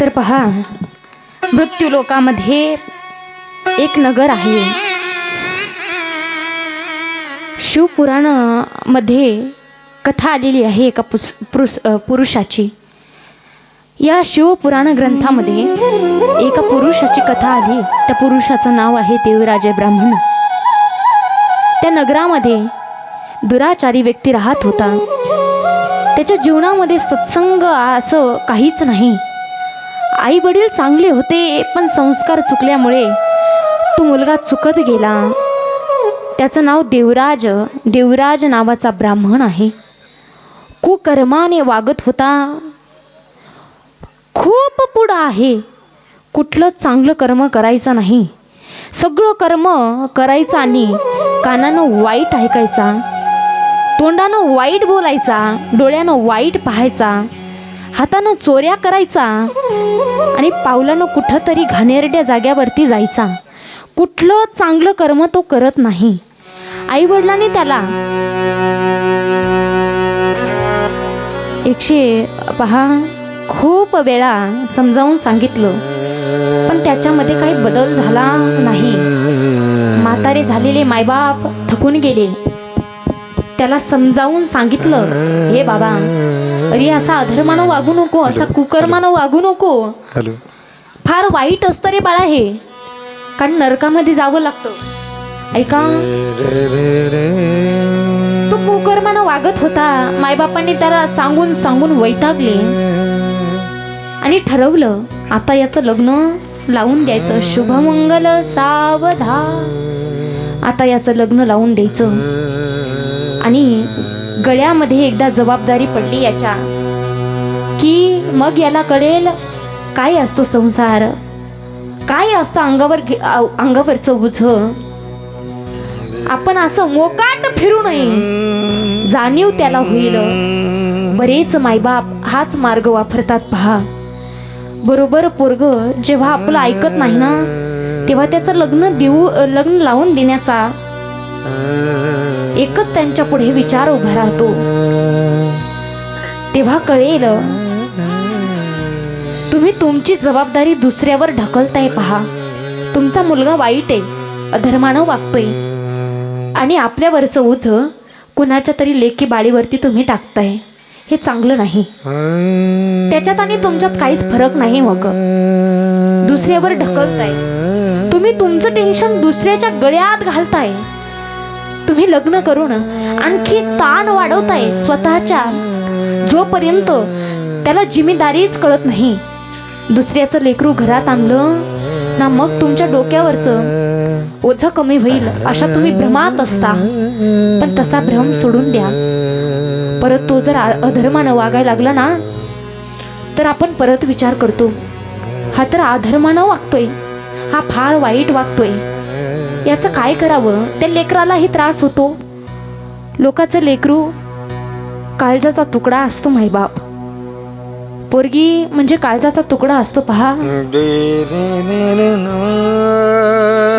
तर पहा मृत्यू लोकामध्ये एक नगर आहे. शिवपुराणामध्ये कथा आलेली आहे एका पुस पुरुष पुरुषाची. या शिवपुराण ग्रंथामध्ये एका पुरुषाची कथा आली. त्या पुरुषाचं नाव आहे देवराजे ब्राह्मण. त्या नगरामध्ये दुराचारी व्यक्ती राहत होता. त्याच्या जीवनामध्ये सत्संग असं काहीच नाही. आई वडील चांगले होते पण संस्कार चुकल्यामुळे तो मुलगा चुकत गेला. त्याचं नाव देवराज. देवराज नावाचा ब्राह्मण आहे. कुकर्माने वागत होता. खूप पुढं आहे. कुठलं चांगलं कर्म करायचं नाही. सगळं कर्म करायचं आणि कानानं वाईट ऐकायचा. तोंडानं वाईट बोलायचा. डोळ्यानं वाईट पाहायचा. हातानं चोऱ्या करायचा आणि पावलानं कुठंतरी घाणेरड्या जाग्यावरती जायचा. कुठलं चांगलं कर्म तो करत नाही. आईवडिलांनी त्याला एकशे पहा खूप वेळा समजावून सांगितलं पण त्याच्यामध्ये काही बदल झाला नाही. म्हातारे झालेले मायबाप थकून गेले. त्याला समजावून सांगितलं हे बाबा अरे असा अधर्मानं वागू नको असा कुकर्मानं वागू नको. हॅलो. फार वाईट असतं रे बाळा हे. कारण नरकामध्ये जावं लागतं. ऐका. तो कुकर्मानं वागत होता. मायबापांनी त्याला सांगून सांगून वैतागले. आणि ठरवलं आता याचं लग्न लावून द्यायचं. शुभमंगल सावधा. आता याचं लग्न लावून द्यायचं. आणि गळ्यामध्ये एकदा जबाबदारी पडली याच्या. की मग याला कळेल काय असतो संसार? काय असतं अंगावर घे- अंगावरचं बुझ आपण असं मोकाट फिरू नये. जाणीव त्याला होईल. बरेच मायबाप हाच मार्ग वापरतात पहा. बरोबर पोरग जेव्हा आपलं ऐकत नाही ना तेव्हा त्याचं लग्न देऊ लग्न लावून देण्याचा. एकच त्यांच्या पुढे विचार उभा राहतो. तेव्हा कळेल तुम्ही तुमची जबाबदारी दुसऱ्यावर ढकलताय पहा. तुमचा मुलगा वाईट आहे अधर्मानं वागतोय. आणि आपल्यावरचं ओझ कुणाच्या तरी लेखी बाळीवरती तुम्ही टाकताय. हे चांगलं नाही. त्याच्यात आणि तुमच्यात काहीच फरक नाही मग. दुसऱ्यावर ढकलताय. तुम्ही तुमचं टेन्शन दुसऱ्याच्या गळ्यात घालताय. तुम्ही लग्न करून आणखी ताण वाढवताय स्वतःच्या. जोपर्यंत त्याला जिम्मेदारीच कळत नाही. दुसऱ्याचं लेकरू घरात आणलं ना मग तुमच्या डोक्यावरचं ओझं कमी होईल अशा तुम्ही भ्रमात असता. पण तसा भ्रम सोडून द्या. परत तो जर अधर्मानं वागायला लागला ना तर आपण परत विचार करतो. हा तर अधर्मानं वागतोय. हा फार वाईट वागतोय. याचं काय करावं? त्या लेकरालाही त्रास होतो. लोकाचं लेकरू काळजाचा तुकडा असतो मायबाप पोरगी म्हणजे काळजाचा तुकडा असतो पहा.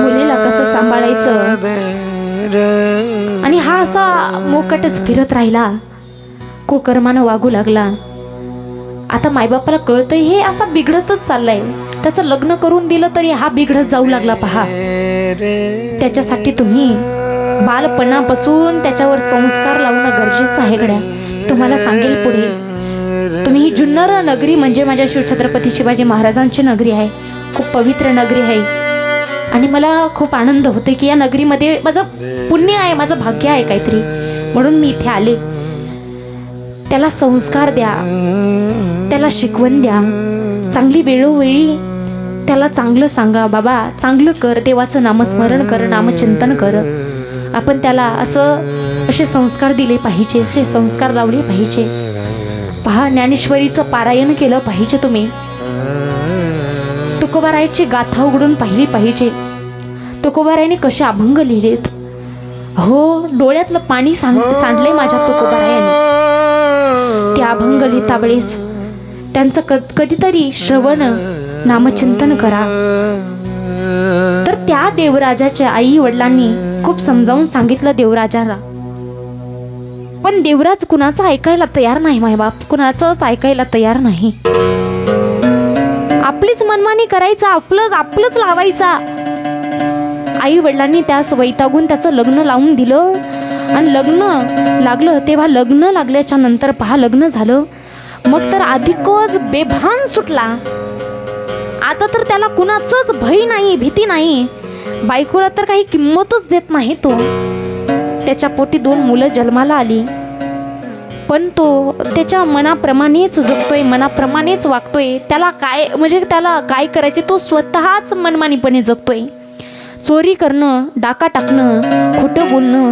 मुलीला कसं सांभाळायचं? आणि हा असा मोकटच फिरत राहिला. कुकर्मानं वागू लागला. आता मायबापाला कळतंय हे असा बिघडतच चाललाय. त्याचं लग्न करून दिलं तरी हा बिघडत जाऊ लागला पहा. त्याच्यासाठी तुम्ही बालपणापासून त्याच्यावर संस्कार लावणं गरजेचं आहे गड्या. तुम्हाला सांगेल पुढे. तुम्ही ही जुन्नर नगरी म्हणजे माझ्या शिवछत्रपती शिवाजी महाराजांची नगरी आहे. खूप पवित्र नगरी आहे. आणि मला खूप आनंद होते की या नगरीमध्ये माझं पुण्य आहे माझं भाग्य आहे काहीतरी. म्हणून मी इथे आले. त्याला संस्कार द्या. त्याला शिकवण द्या. चांगली वेळोवेळी त्याला चांगलं सांगा बाबा चांगलं कर देवाचं नामस्मरण कर नामचिंतन कर. आपण त्याला असं असे संस्कार दिले पाहिजे असे संस्कार लावले पाहिजे. पहा ज्ञानेश्वरीचं पारायण केलं पाहिजे तुम्ही. तुकोबारायची गाथा उघडून पाहिली पाहिजे. तुकोबारायने कसे अभंग लिहिलेत? हो डोळ्यातलं पाणी सांड सांडले माझ्या तुकोबारायाने. ते अभंग लिहिता वेळेस त्यांचं क कधीतरी श्रवण नामचिंतन करा. तर त्या देवराजाच्या आई वडिलांनी खूप समजावून सांगितलं देवराजाला. पण देवराज कुणाचं ऐकायला तयार नाही मायबाप कुणाचंच ऐकायला तयार नाही. आपलीच मनमानी करायचा आपलंच आपलंच लावायचा. आई वडिलांनी त्यास वैतागून त्याचं लग्न लावून दिलं. आणि लग्न लागलं तेव्हा लग्न लागल्याच्या नंतर पहा लग्न झालं. मग तर अधिकच बेभान सुटला. आता तर त्याला कुणाचंच भय नाही भीती नाही. बायकोला तर काही किंमतच देत नाही तो. त्याच्या पोटी दोन मुलं जन्माला आली. पण तो त्याच्या मनाप्रमाणेच जगतोय मनाप्रमाणेच वागतोय. त्याला काय म्हणजे त्याला काय करायचे तो स्वतःच मनमानीपणे जगतोय. चोरी करणं डाका टाकणं खोटं बोलणं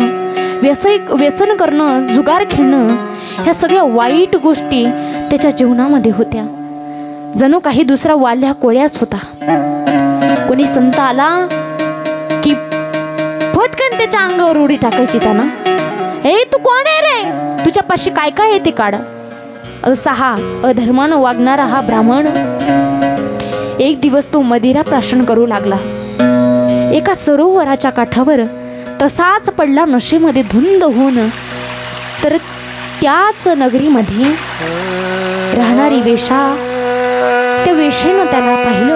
व्यसय व्यसन करणं जुगार खेळणं ह्या सगळ्या वाईट गोष्टी त्याच्या जीवनामध्ये होत्या. जणू काही दुसरा वाल्या कोळ्याच होता. कोणी संत आला की फटकन त्याच्या अंगावर उडी टाकायची त्यानं? हे तू कोण आहे रे? तुझ्यापाशी काय काय आहे ते काढ. असा हा अधर्मानं वागणारा हा ब्राह्मण. एक दिवस तो मदिरा प्राशन करू लागला. एका सरोवराच्या काठावर तसाच पडला नशेमध्ये धुंद होऊन. तर त्याच नगरीमध्ये राहणारी वेशा वेशेनं त्याला पाहिलं.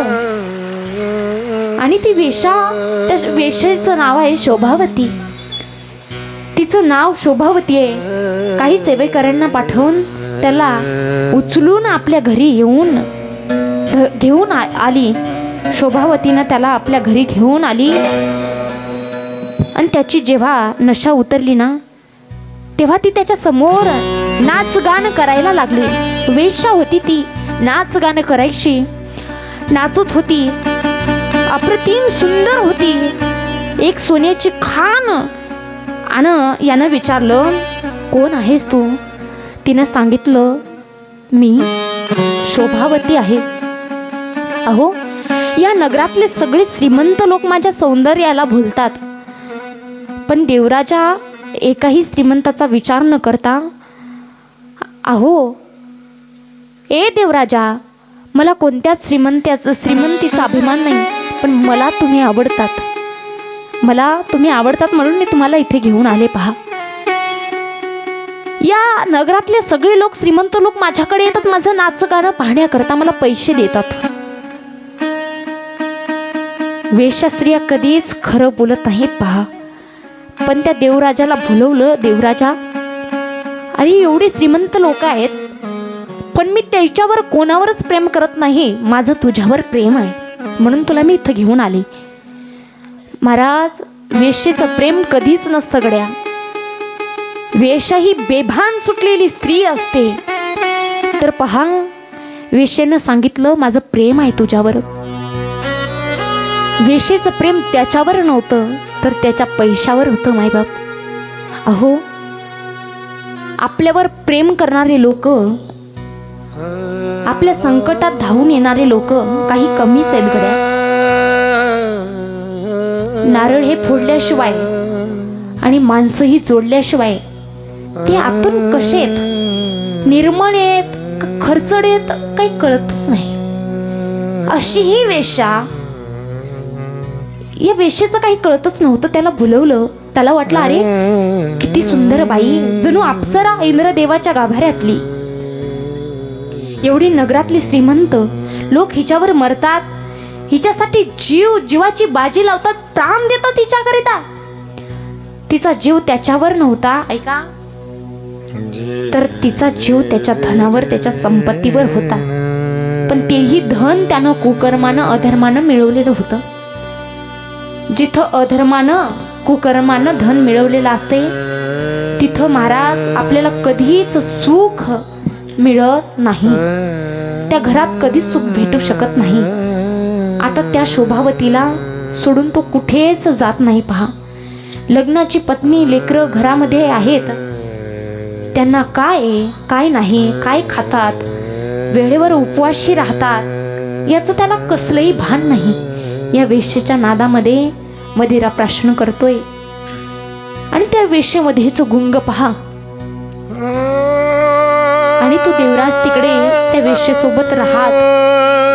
आणि ती वेशा त्या वेशेचं नाव आहे शोभावती. तिचं नाव शोभावती आहे. काही सेवेकऱ्यांना पाठवून त्याला उचलून आपल्या घरी येऊन ध- घेऊन आली. शोभावतीनं त्याला आपल्या घरी घेऊन आली. आणि त्याची जेव्हा नशा उतरली ना तेव्हा ती त्याच्यासमोर नाच करायला लागली. वेशा होती ती. नाच गाणं करायची. नाचत होती. अप्रतिम सुंदर होती. एक सोन्याची खान आणि यानं विचारलं कोण आहेस तू? तिनं सांगितलं मी शोभावती आहे. अहो या नगरातले सगळे श्रीमंत लोक माझ्या सौंदर्याला भुलतात. पण देवराजा एकाही श्रीमंताचा विचार न करता अहो ए देवराजा मला कोणत्याच श्रीमंत्याचं श्रीमंतीचा अभिमान नाही पण मला तुम्ही आवडतात. मला तुम्ही आवडतात म्हणून मी तुम्हाला इथे घेऊन आले पहा. या नगरातले सगळे लोक श्रीमंत लोक माझ्याकडे येतात माझं नाच गाणं पाहण्याकरता मला पैसे देतात. वेशास्त्रिया कधीच खरं बोलत नाहीत पहा. पण त्या देवराजाला भुलवलं देवराजा अरे एवढे श्रीमंत लोक आहेत पण मी त्याच्यावर कोणावरच प्रेम करत नाही. माझं तुझ्यावर प्रेम आहे. म्हणून तुला मी इथं घेऊन आले. महाराज वेशेचं प्रेम कधीच नसतं गड्या. वेशा ही बेभान सुटलेली स्त्री असते. तर पहा वेशेनं सांगितलं माझं प्रेम आहे तुझ्यावर. वेशेचं प्रेम त्याच्यावर नव्हतं तर त्याच्या पैशावर होतं मायबाप अहो आपल्यावर प्रेम करणारे लोक आपल्या संकटात धावून येणारे लोक काही कमीच आहेत गड्या. नारळ हे फोडल्याशिवाय आणि माणसंही जोडल्याशिवाय ते आतून कसे आहेत? निर्मळ आहेत खर्चड आहेत? काही कळतच नाही. अशी ही वेशा या वेशेचं काही कळतच नव्हतं. त्याला भुलवलं. त्याला वाटलं अरे किती सुंदर बाई. जणू अप्सरा इंद्रदेवाच्या गाभाऱ्यातली. एवढी नगरातली श्रीमंत लोक हिच्यावर मरतात. हिच्यासाठी जीव जीवाची बाजी लावतात प्राण देतात हिच्याकरिता. तिचा जीव त्याच्यावर नव्हता ऐका. तर तिचा जीव त्याच्या धनावर त्याच्या संपत्तीवर होता. पण तेही धन त्यानं कुकर्मानं अधर्मानं मिळवलेलं होतं. जिथं अधर्मानं कुकर्मानं धन मिळवलेलं असते तिथं महाराज आपल्याला कधीच सुख मिळत नाही. त्या घरात कधीच सुख भेटू शकत नाही. आता त्या शोभावतीला सोडून तो कुठेच जात नाही पहा. लग्नाची पत्नी लेकरं घरामध्ये आहेत. त्यांना काय काय नाही काय खातात? वेळेवर उपवाशी राहतात. याचं त्याला कसलंही भान नाही. या वेश्येच्या नादामध्ये मदिरा प्राशन करतोय. आणि त्या वेश्येमध्येच गुंग पहा. तू देवराज तिकडे त्या वेश्येसोबत राहत.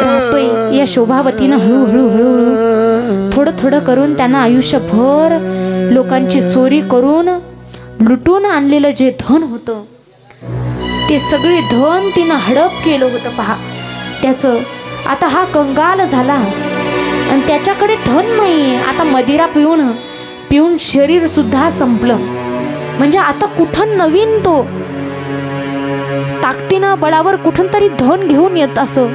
राहतोय या शोभावतीनं हळूहळू हळूहळू. थोडं थोडं करून त्यांना आयुष्यभर लोकांची चोरी करून लुटून आणलेलं जे धन होतं ते सगळे धन तिनं हडप केलं होतं पहा. त्याचं आता हा कंगाल झाला. आणि त्याच्याकडे धन नाही आता मदिरा पिऊन पिऊन शरीर सुद्धा संपलं. म्हणजे आता कुठं नवीन तो ताकदीनं बळावर कुठून तरी धन घेऊन येत असं.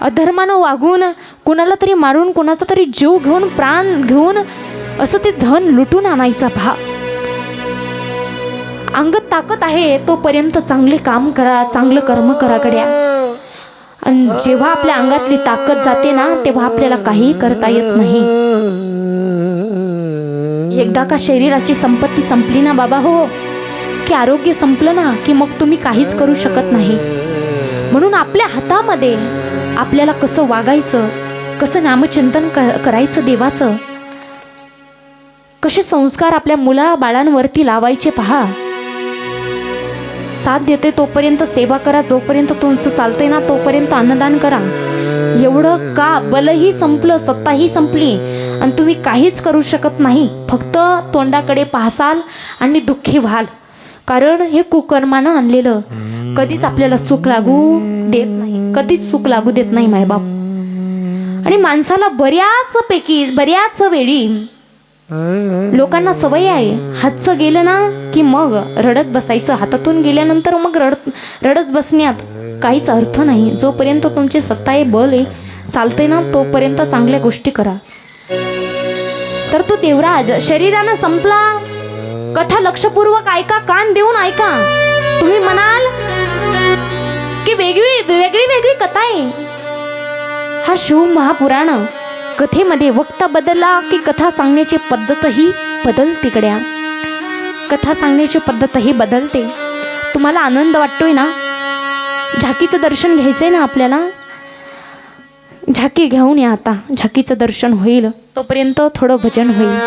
अधर्मानं वागून कुणाला तरी मारून कुणाचा तरी जीव घेऊन प्राण घेऊन असं ते धन लुटून आणायचा भा अंगत ताकद आहे तोपर्यंत चांगले काम करा चांगलं कर्म करा गड्या. आणि जेव्हा आपल्या अंगातली ताकद जाते ना तेव्हा आपल्याला काही करता येत नाही. एकदा का शरीराची संपत्ती संपली ना बाबा हो? की आरोग्य संपलं ना की मग तुम्ही काहीच करू शकत नाही. म्हणून आपल्या हातामध्ये आपल्याला कसं वागायचं कसं नामचिंतन क करायचं देवाचं कसे संस्कार आपल्या मुला बाळांवरती लावायचे पहा. साथ देते तोपर्यंत सेवा करा जोपर्यंत तुमचं चालतंय ना तोपर्यंत अन्नदान करा. एवढं का बलही संपलं सत्ताही संपली आणि तुम्ही काहीच करू शकत नाही. फक्त तोंडाकडे पाहसाल आणि दुःखी व्हाल. कारण हे कुकर्मानं आणलेलं. कधीच आपल्याला सुख लागू देत नाही. कधीच सुख लागू देत नाही मायबाप आणि माणसाला बऱ्याच पैकी बऱ्याच वेळी लोकांना सवय आहे. हातचं गेलं ना की मग रडत बसायचं. हातातून गेल्यानंतर मग रडत रडत बसण्यात काहीच अर्थ नाही. जोपर्यंत तुमची सत्ता आहे बल आहे चालते ना तोपर्यंत चांगल्या गोष्टी करा. तर तो देवराज शरीरानं संपला. कथा लक्षपूर्वक ऐका कान देऊन ऐका. तुम्ही म्हणाल की वेगळी वेगळी वेगळी कथा आहे. हा शिव महापुराण कथेमध्ये वक्ता बदलला की कथा सांगण्याची पद्धतही बदलते गड्या कथा सांगण्याची पद्धतही बदलते. तुम्हाला आनंद वाटतोय ना? झाकीचं दर्शन घ्यायचंय ना आपल्याला? झाकी घेऊन या आता. झाकीचं दर्शन होईल. तोपर्यंत थोडं भजन होईल.